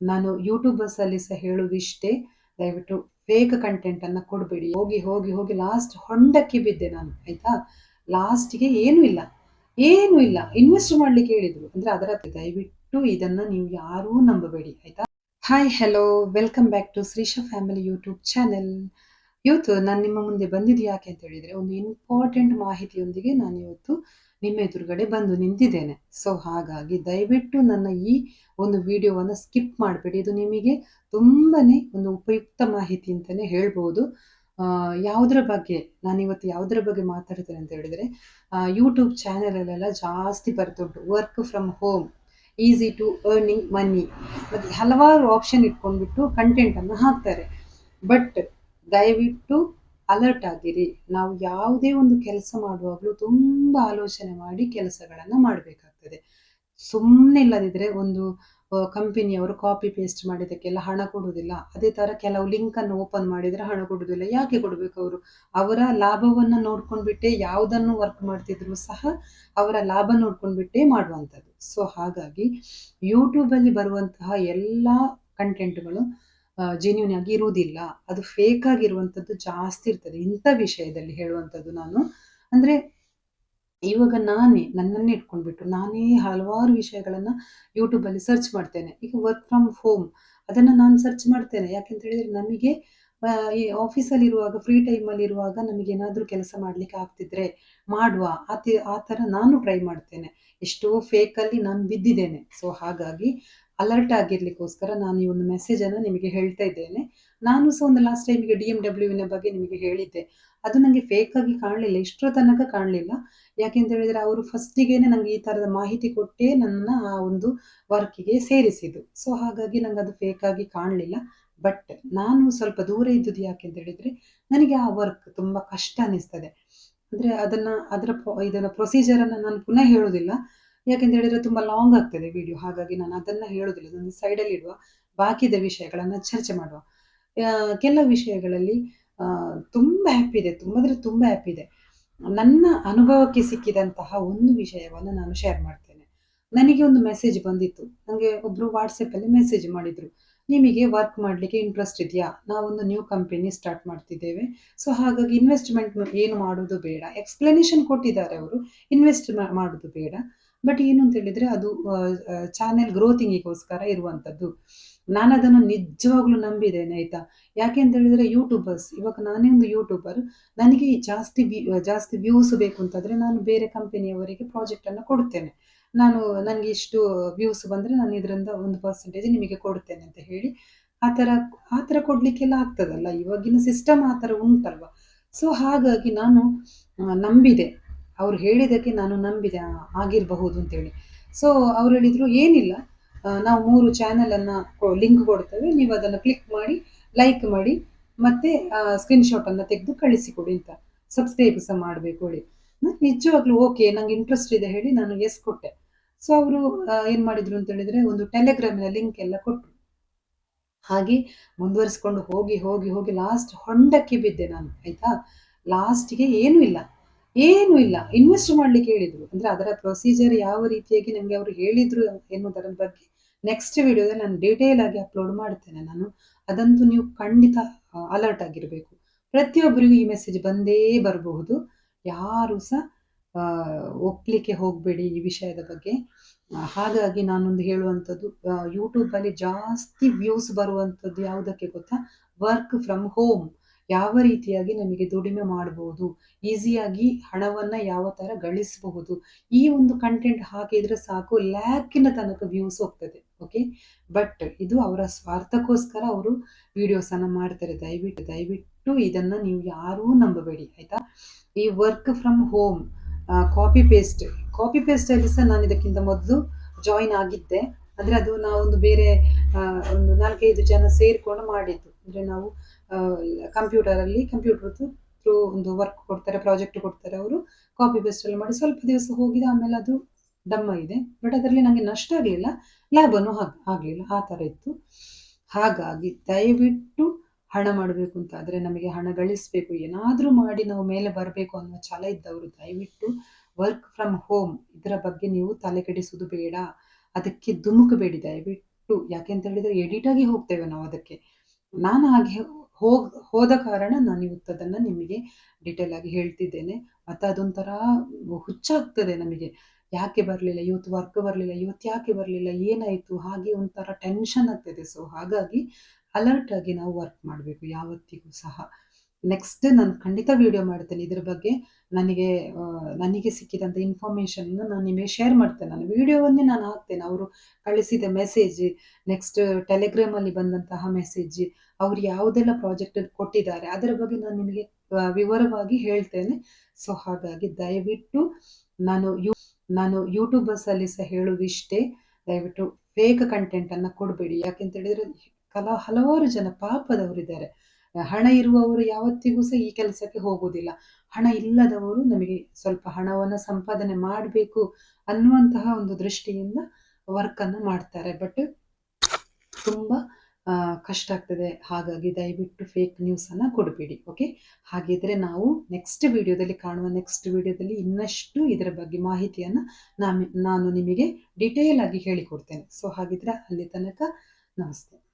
ನಾನು ಯೂಟ್ಯೂಬರ್ಸಲ್ಲಿ ಸಹ ಹೇಳುವುದಿಷ್ಟೇ, ದಯವಿಟ್ಟು ಫೇಕ್ ಕಂಟೆಂಟನ್ನು ಕೊಡಬೇಡಿ. ಹೋಗಿ ಹೋಗಿ ಹೋಗಿ ಲಾಸ್ಟ್ ಹೊಂಡಕ್ಕೆ ಬಿದ್ದೆ ನಾನು, ಆಯಿತಾ? ಲಾಸ್ಟಿಗೆ ಏನೂ ಇಲ್ಲ ಏನೂ ಇಲ್ಲ. ಇನ್ವೆಸ್ಟ್ ಮಾಡಲಿಕ್ಕೆ ಹೇಳಿದರು. ಅಂದ್ರೆ ಅದರ ದಯವಿಟ್ಟು ಇದನ್ನ ನೀವು ಯಾರೂ ನಂಬಬೇಡಿ, ಆಯ್ತಾ? Hi hello welcome back to Shreesha family YouTube channel ಇವತ್ತು ನಾನು ನಿಮ್ಮ ಮುಂದೆ ಬಂದಿದ್ದು ಯಾಕೆ ಅಂತ ಹೇಳಿದರೆ ಒಂದು ಇಂಪಾರ್ಟೆಂಟ್ ಮಾಹಿತಿಯೊಂದಿಗೆ ನಾನು ಇವತ್ತು ನಿಮ್ಮ ಎದುರುಗಡೆ ಬಂದು ನಿಂತಿದ್ದೇನೆ. ಸೊ ಹಾಗಾಗಿ ದಯವಿಟ್ಟು ನನ್ನ ಈ ಒಂದು ವಿಡಿಯೋವನ್ನು ಸ್ಕಿಪ್ ಮಾಡಬೇಡಿ. ಇದು ನಿಮಗೆ ತುಂಬಾ ಒಂದು ಉಪಯುಕ್ತ ಮಾಹಿತಿ ಅಂತಲೇ ಹೇಳ್ಬೋದು. ಯಾವುದರ ಬಗ್ಗೆ, ನಾನು ಇವತ್ತು ಯಾವುದರ ಬಗ್ಗೆ ಮಾತಾಡ್ತೇನೆ ಅಂತ ಹೇಳಿದರೆ ಯೂಟ್ಯೂಬ್ ಚಾನಲಲ್ಲೆಲ್ಲ ಜಾಸ್ತಿ ಬರ್ತುಂಟು work from home easy to earning money ಮತ್ತು ಹಲವಾರು ಆಪ್ಷನ್ ಇಟ್ಕೊಂಡ್ಬಿಟ್ಟು ಕಂಟೆಂಟನ್ನು ಹಾಕ್ತಾರೆ. ಬಟ್ ದಯವಿಟ್ಟು ಅಲರ್ಟ್ ಆಗಿರಿ. ನಾವು ಯಾವುದೇ ಒಂದು ಕೆಲಸ ಮಾಡುವಾಗಲೂ ತುಂಬ ಆಲೋಚನೆ ಮಾಡಿ ಕೆಲಸಗಳನ್ನು ಮಾಡಬೇಕಾಗ್ತದೆ. ಸುಮ್ಮನೆ ಇಲ್ಲದಿದ್ದರೆ ಒಂದು ಕಂಪನಿಯವರು ಕಾಪಿ ಪೇಸ್ಟ್ ಮಾಡಿದ್ದಕ್ಕೆಲ್ಲ ಹಣ ಕೊಡುವುದಿಲ್ಲ. ಅದೇ ಥರ ಕೆಲವು ಲಿಂಕನ್ನು ಓಪನ್ ಮಾಡಿದರೆ ಹಣ ಕೊಡುವುದಿಲ್ಲ. ಯಾಕೆ ಕೊಡಬೇಕು ಅವರು? ಅವರ ಲಾಭವನ್ನು ನೋಡ್ಕೊಂಡ್ಬಿಟ್ಟೆ ಯಾವುದನ್ನು ವರ್ಕ್ ಮಾಡ್ತಿದ್ರು ಸಹ ಅವರ ಲಾಭ ನೋಡ್ಕೊಂಡ್ಬಿಟ್ಟೇ ಮಾಡುವಂಥದ್ದು. ಸೊ ಹಾಗಾಗಿ ಯೂಟ್ಯೂಬಲ್ಲಿ ಬರುವಂತಹ ಎಲ್ಲ ಕಂಟೆಂಟ್ಗಳು ಜೆನ್ಯೂನ್ ಆಗಿ ಇರುವುದಿಲ್ಲ. ಅದು ಫೇಕ್ ಆಗಿರುವಂಥದ್ದು ಜಾಸ್ತಿ ಇರ್ತದೆ. ಇಂಥ ವಿಷಯದಲ್ಲಿ ಹೇಳುವಂಥದ್ದು ನಾನು. ಅಂದರೆ ಇವಾಗ ನಾನೇ, ನನ್ನನ್ನೇ ಇಟ್ಕೊಂಡ್ಬಿಟ್ಟು ನಾನೇ ಹಲವಾರು ವಿಷಯಗಳನ್ನು ಯೂಟ್ಯೂಬಲ್ಲಿ ಸರ್ಚ್ ಮಾಡ್ತೇನೆ. ಈಗ ವರ್ಕ್ ಫ್ರಮ್ ಹೋಮ್ ಅದನ್ನು ನಾನು ಸರ್ಚ್ ಮಾಡ್ತೇನೆ. ಯಾಕೆಂತ ಹೇಳಿದರೆ ನಮಗೆ ಈ ಆಫೀಸಲ್ಲಿ ಇರುವಾಗ ಫ್ರೀ ಟೈಮಲ್ಲಿ ಇರುವಾಗ ನಮಗೆ ಏನಾದರೂ ಕೆಲಸ ಮಾಡಲಿಕ್ಕೆ ಆಗ್ತಿದ್ರೆ ಮಾಡುವ. ಆ ಆ ಥರ ನಾನು ಟ್ರೈ ಮಾಡ್ತೇನೆ. ಎಷ್ಟೋ ಫೇಕಲ್ಲಿ ನಾನು ಬಿದ್ದಿದ್ದೇನೆ. ಸೊ ಹಾಗಾಗಿ ಅಲರ್ಟ್ ಆಗಿರ್ಲಿಕ್ಕೋಸ್ಕರ ನಾನು ಈ ಒಂದು ಮೆಸೇಜನ್ನು ನಿಮಗೆ ಹೇಳ್ತಾ ಇದ್ದೇನೆ. ನಾನು ಸಹ ಒಂದು ಲಾಸ್ಟ್ ಟೈಮಿಗೆ ಡಿ ಡಬ್ಲ್ಯೂ ಡಬ್ಲ್ಯೂವಿನ ಬಗ್ಗೆ ನಿಮಗೆ ಹೇಳಿದ್ದೆ. ಅದು ನನಗೆ ಫೇಕಾಗಿ ಕಾಣಲಿಲ್ಲ, ಇಷ್ಟರ ತನಕ ಕಾಣಲಿಲ್ಲ. ಯಾಕೆಂತ ಹೇಳಿದರೆ ಅವರು ಫಸ್ಟಿಗೇನೆ ನನಗೆ ಈ ಥರದ ಮಾಹಿತಿ ಕೊಟ್ಟೇ ನನ್ನ ಆ ಒಂದು ವರ್ಕಿಗೆ ಸೇರಿಸಿದ್ದು. ಸೊ ಹಾಗಾಗಿ ನನಗೆ ಅದು ಫೇಕಾಗಿ ಕಾಣಲಿಲ್ಲ. ಬಟ್ ನಾನು ಸ್ವಲ್ಪ ದೂರ ಇದ್ದುದು ಯಾಕೆಂತ ಹೇಳಿದರೆ, ನನಗೆ ಆ ವರ್ಕ್ ತುಂಬ ಕಷ್ಟ ಅನ್ನಿಸ್ತದೆ ಅಂದರೆ ಅದನ್ನು, ಅದರ ಇದರ ಪ್ರೊಸೀಜರನ್ನು ನಾನು ಪುನಃ ಹೇಳೋದಿಲ್ಲ. ಯಾಕೆಂತ ಹೇಳಿದ್ರೆ ತುಂಬಾ ಲಾಂಗ್ ಆಗ್ತದೆ ವಿಡಿಯೋ ಹಾಗಾಗಿ ನಾನು ಅದನ್ನ ಹೇಳೋದಿಲ್ಲ. ಅದನ್ನು ಸೈಡಲ್ಲಿ ಇಡುವ. ಬಾಕಿದ ವಿಷಯಗಳನ್ನು ಚರ್ಚೆ ಮಾಡುವ. ಕೆಲ ವಿಷಯಗಳಲ್ಲಿ ತುಂಬಾ ಹ್ಯಾಪಿ ಇದೆ. ತುಂಬಾ ತುಂಬ ಹ್ಯಾಪಿ ಇದೆ. ನನ್ನ ಅನುಭವಕ್ಕೆ ಸಿಕ್ಕಿದಂತಹ ಒಂದು ವಿಷಯವನ್ನು ನಾನು ಶೇರ್ ಮಾಡ್ತೇನೆ. ನನಗೆ ಒಂದು ಮೆಸೇಜ್ ಬಂದಿತ್ತು. ನನಗೆ ಒಬ್ಬರು ವಾಟ್ಸಪ್ಪಲ್ಲಿ ಮೆಸೇಜ್ ಮಾಡಿದ್ರು. ನಿಮಗೆ ವರ್ಕ್ ಮಾಡಲಿಕ್ಕೆ ಇಂಟ್ರೆಸ್ಟ್ ಇದೆಯಾ? ನಾವೊಂದು ನ್ಯೂ ಕಂಪನಿ ಸ್ಟಾರ್ಟ್ ಮಾಡ್ತಿದ್ದೇವೆ. ಸೊ ಹಾಗಾಗಿ ಇನ್ವೆಸ್ಟ್ಮೆಂಟ್ ಏನು ಮಾಡೋದು ಬೇಡ. ಎಕ್ಸ್ಪ್ಲನೇಷನ್ ಕೊಟ್ಟಿದ್ದಾರೆ ಅವರು. ಇನ್ವೆಸ್ಟ್ ಮಾಡೋದು ಬೇಡ. ಬಟ್ ಏನು ಅಂತ ಹೇಳಿದ್ರೆ ಅದು ಚಾನೆಲ್ ಗ್ರೋತಿಂಗಿಗೋಸ್ಕರ ಇರುವಂಥದ್ದು. ನಾನು ಅದನ್ನು ನಿಜವಾಗ್ಲೂ ನಂಬಿದ್ದೇನೆ, ಆಯಿತಾ? ಯಾಕೆ ಅಂತ ಹೇಳಿದ್ರೆ ಯೂಟ್ಯೂಬರ್ಸ್ ಇವಾಗ ನಾನೇ ಒಂದು ಯೂಟ್ಯೂಬರ್ ನನಗೆ ಜಾಸ್ತಿ ಜಾಸ್ತಿ ವ್ಯೂಸ್ ಬೇಕು ಅಂತಂದ್ರೆ ನಾನು ಬೇರೆ ಕಂಪನಿಯವರಿಗೆ ಪ್ರಾಜೆಕ್ಟನ್ನು ಕೊಡ್ತೇನೆ. ನಾನು ನನಗೆ ಇಷ್ಟು ವ್ಯೂಸ್ ಬಂದ್ರೆ ನಾನು ಇದರಿಂದ ಒಂದು ಪರ್ಸೆಂಟೇಜ್ ನಿಮಗೆ ಕೊಡ್ತೇನೆ ಅಂತ ಹೇಳಿ, ಆ ಥರ ಆ ಥರ ಕೊಡಲಿಕ್ಕೆಲ್ಲ ಆಗ್ತದಲ್ಲ? ಇವಾಗಿನ ಸಿಸ್ಟಮ್ ಆ ಥರ ಉಂಟಲ್ವ? ಸೊ ಹಾಗಾಗಿ ನಾನು ನಂಬಿದೆ. ಅವ್ರು ಹೇಳಿದ್ದಕ್ಕೆ ನಾನು ನಂಬಿದೆ ಆಗಿರಬಹುದು ಅಂತೇಳಿ. ಸೊ ಅವ್ರು ಹೇಳಿದರು, ಏನಿಲ್ಲ. ನಾವು ಮೂರು ಚಾನಲನ್ನು ಲಿಂಕ್ ಕೊಡ್ತೇವೆ. ನೀವು ಅದನ್ನು ಕ್ಲಿಕ್ ಮಾಡಿ ಲೈಕ್ ಮಾಡಿ, ಮತ್ತು ಸ್ಕ್ರೀನ್ಶಾಟನ್ನು ತೆಗೆದು ಕಳಿಸಿಕೊಡಿ ಅಂತ. ಸಬ್ಸ್ಕ್ರೈಬ್ ಸಹ ಮಾಡಬೇಕು ಹೇಳಿ. ನಿಜವಾಗ್ಲೂ ಓಕೆ ನಂಗೆ ಇಂಟ್ರೆಸ್ಟ್ ಇದೆ ಹೇಳಿ ನಾನು ಎಸ್ ಕೊಟ್ಟೆ. ಸೊ ಅವರು ಏನು ಮಾಡಿದರು ಅಂತ ಹೇಳಿದರೆ ಒಂದು ಟೆಲಿಗ್ರಾಮಿನ ಲಿಂಕ್ ಎಲ್ಲ ಕೊಟ್ಟರು ಹಾಗೆ ಮುಂದುವರಿಸ್ಕೊಂಡು ಹೋಗಿ ಹೋಗಿ ಹೋಗಿ ಲಾಸ್ಟ್ ಹೊಂಡಕ್ಕೆ ಬಿದ್ದೆ ನಾನು, ಆಯಿತಾ? ಲಾಸ್ಟಿಗೆ ಏನೂ ಇಲ್ಲ. ಏನೂ ಇಲ್ಲ. ಇನ್ವೆಸ್ಟ್ ಮಾಡಲಿಕ್ಕೆ ಹೇಳಿದ್ರು. ಅಂದ್ರೆ ಅದರ ಪ್ರೊಸೀಜರ್ ಯಾವ ರೀತಿಯಾಗಿ ನಮಗೆ ಅವರು ಹೇಳಿದ್ರು ಎನ್ನುವುದರ ಬಗ್ಗೆ ನೆಕ್ಸ್ಟ್ ವಿಡಿಯೋದಲ್ಲಿ ನಾನು ಡೀಟೇಲ್ ಆಗಿ ಅಪ್ಲೋಡ್ ಮಾಡ್ತೇನೆ. ನಾನು ಅದಂತೂ ನೀವು ಖಂಡಿತ ಅಲರ್ಟ್ ಆಗಿರಬೇಕು. ಪ್ರತಿಯೊಬ್ಬರಿಗೂ ಈ ಮೆಸೇಜ್ ಬಂದೇ ಬರಬಹುದು. ಯಾರು ಸಹ ಆ, ಒಪ್ಲಿಕ್ಕೆ ಹೋಗಬೇಡಿ ಈ ವಿಷಯದ ಬಗ್ಗೆ. ಹಾಗಾಗಿ ನಾನೊಂದು ಹೇಳುವಂಥದ್ದು ಯೂಟ್ಯೂಬಲ್ಲಿ ಜಾಸ್ತಿ ವ್ಯೂಸ್ ಬರುವಂಥದ್ದು ಯಾವುದಕ್ಕೆ ಗೊತ್ತಾ? ವರ್ಕ್ ಫ್ರಮ್ ಹೋಮ್ ಯಾವ ರೀತಿಯಾಗಿ ನಮಗೆ ದುಡಿಮೆ ಮಾಡಬಹುದು ಈಸಿಯಾಗಿ ಹಣವನ್ನು ಯಾವ ಥರ ಗಳಿಸಬಹುದು? ಈ ಒಂದು ಕಂಟೆಂಟ್ ಹಾಕಿದರೆ ಸಾಕು, ಲ್ಯಾಕಿನ ತನಕ ವ್ಯೂಸ್ ಹೋಗ್ತದೆ ಓಕೆ ಬಟ್ ಇದು ಅವರ ಸ್ವಾರ್ಥಕ್ಕೋಸ್ಕರ ಅವರು ವಿಡಿಯೋಸನ್ನು ಮಾಡ್ತಾರೆ. ದಯವಿಟ್ಟು ದಯವಿಟ್ಟು ಇದನ್ನು ನೀವು ಯಾರೂ ನಂಬಬೇಡಿ, ಆಯಿತಾ? ಈ work from home copy paste copy ಪೇಸ್ಟಲ್ಲಿ ಸಹ ನಾನು ಇದಕ್ಕಿಂತ ಮೊದಲು ಜಾಯಿನ್ ಆಗಿದ್ದೆ. ಅಂದರೆ ಅದು ನಾವೊಂದು ಬೇರೆ ಒಂದು ನಾಲ್ಕೈದು ಜನ ಸೇರಿಕೊಂಡು ಮಾಡಿದ್ದು. ಅಂದರೆ ನಾವು ಕಂಪ್ಯೂಟರಲ್ಲಿ ಕಂಪ್ಯೂಟರ್ದು ಥ್ರೂ ಒಂದು ವರ್ಕ್ ಕೊಡ್ತಾರೆ ಪ್ರಾಜೆಕ್ಟ್ ಕೊಡ್ತಾರೆ ಅವರು. ಕಾಪಿ ಪೇಸ್ಟಲ್ಲಿ ಮಾಡಿ ಸ್ವಲ್ಪ ದಿವಸ ಹೋಗಿದ ಆಮೇಲೆ ಅದು ದಮ್ಮ ಇದೆ. ಬಟ್ ಅದರಲ್ಲಿ ನನಗೆ ನಷ್ಟ ಆಗಲಿಲ್ಲ. ಆಗ ಆಗಲಿಲ್ಲ. ಆ ಥರ ಇತ್ತು. ಹಾಗಾಗಿ ದಯವಿಟ್ಟು ಹಣ ಮಾಡಬೇಕು ಅಂತ ಆದರೆ ನಮಗೆ ಹಣ ಗಳಿಸಬೇಕು. ಏನಾದರೂ ಮಾಡಿ ನಾವು ಮೇಲೆ ಬರಬೇಕು ಅನ್ನೋ ಛಲ ಇದ್ದವರು ದಯವಿಟ್ಟು ವರ್ಕ್ ಫ್ರಮ್ ಹೋಮ್ ಇದರ ಬಗ್ಗೆ ನೀವು ತಲೆ ಕೆಡಿಸೋದು ಬೇಡ. ಅದಕ್ಕೆ ಧುಮುಕಬೇಡಿ ದಯವಿಟ್ಟು. ಯಾಕೆ ಅಂತ ಹೇಳಿದರೆ ಎಡಿಟ್ ಆಗಿ ಹೋಗ್ತೇವೆ ನಾವು ಅದಕ್ಕೆ. ನಾನು ಹಾಗೆ ಹೋಗ್, ಹೋದ ಕಾರಣ ನಾನು ಇವತ್ತು ಅದನ್ನು ನಿಮಗೆ ಡೀಟೇಲ್ ಆಗಿ ಹೇಳ್ತಿದ್ದೇನೆ. ಮತ್ತು ಅದೊಂಥರ ಹುಚ್ಚಾಗ್ತದೆ ನಮಗೆ. ಯಾಕೆ ಬರಲಿಲ್ಲ, ಇವತ್ತು ವರ್ಕ್ ಬರಲಿಲ್ಲ, ಇವತ್ತು ಯಾಕೆ ಬರಲಿಲ್ಲ, ಏನಾಯಿತು? ಹಾಗೆ ಒಂಥರ ಟೆನ್ಷನ್ ಆಗ್ತದೆ. ಸೊ ಹಾಗಾಗಿ ಅಲರ್ಟ್ ಆಗಿ ನಾವು ವರ್ಕ್ ಮಾಡಬೇಕು, ಯಾವತ್ತಿಗೂ ಸಹ. ನೆಕ್ಸ್ಟ್ ನಾನು ಖಂಡಿತ ವಿಡಿಯೋ ಮಾಡ್ತೇನೆ ಇದ್ರ ಬಗ್ಗೆ. ನನಗೆ ನನಗೆ ಸಿಕ್ಕಿದಂಥ ಇನ್ಫಾರ್ಮೇಷನ್ನ ನಾನು ನಿಮಗೆ ಶೇರ್ ಮಾಡ್ತೇನೆ. ನಾನು ವಿಡಿಯೋವನ್ನೇ ನಾನು ಹಾಕ್ತೇನೆ. ಅವರು ಕಳಿಸಿದ ಮೆಸೇಜ್ ನೆಕ್ಸ್ಟ್ ಟೆಲಿಗ್ರಾಮಲ್ಲಿ ಬಂದಂತಹ ಮೆಸೇಜ್ ಅವ್ರು ಯಾವುದೆಲ್ಲ ಪ್ರಾಜೆಕ್ಟ್ ಕೊಟ್ಟಿದ್ದಾರೆ, ಅದರ ಬಗ್ಗೆ ನಾನು ನಿಮಗೆ ವಿವರವಾಗಿ ಹೇಳ್ತೇನೆ. ಸೊ ಹಾಗಾಗಿ ದಯವಿಟ್ಟು ನಾನು ಯು, ನಾನು ಯೂಟ್ಯೂಬರ್ಸಲ್ಲಿ ಸಹ ಹೇಳುವುದಿಷ್ಟೇ. ದಯವಿಟ್ಟು ಫೇಕ್ ಕಂಟೆಂಟನ್ನು ಕೊಡಬೇಡಿ. ಯಾಕೆಂತ ಹೇಳಿದರೆ, ಕಲಾ, ಹಲವಾರು ಜನ ಪಾಪದವರಿದ್ದಾರೆ. ಹಣ ಇರುವವರು ಯಾವತ್ತಿಗೂ ಸಹ ಈ ಕೆಲಸಕ್ಕೆ ಹೋಗುವುದಿಲ್ಲ. ಹಣ ಇಲ್ಲದವರು ನಮಗೆ ಸ್ವಲ್ಪ ಹಣವನ್ನು ಸಂಪಾದನೆ ಮಾಡಬೇಕು ಅನ್ನುವಂತಹ ಒಂದು ದೃಷ್ಟಿಯಿಂದ ವರ್ಕನ್ನು ಮಾಡ್ತಾರೆ. ಬಟ್ ತುಂಬ ಕಷ್ಟ ಆಗ್ತದೆ. ಹಾಗಾಗಿ ದಯವಿಟ್ಟು ಫೇಕ್ ನ್ಯೂಸನ್ನು ಕೊಡಬೇಡಿ ಓಕೆ ಹಾಗಿದ್ರೆ ನಾವು ನೆಕ್ಸ್ಟ್ ವಿಡಿಯೋದಲ್ಲಿ ಕಾಣುವ ನೆಕ್ಸ್ಟ್ ವಿಡಿಯೋದಲ್ಲಿ ಇನ್ನಷ್ಟು ಇದರ ಬಗ್ಗೆ ಮಾಹಿತಿಯನ್ನು ನಾನು ನಾನು ನಿಮಗೆ ಡೀಟೇಲ್ ಆಗಿ ಹೇಳಿಕೊಡ್ತೇನೆ. ಸೊ ಹಾಗಿದ್ರೆ ಅಲ್ಲಿ ತನಕ ನಮಸ್ತೆ.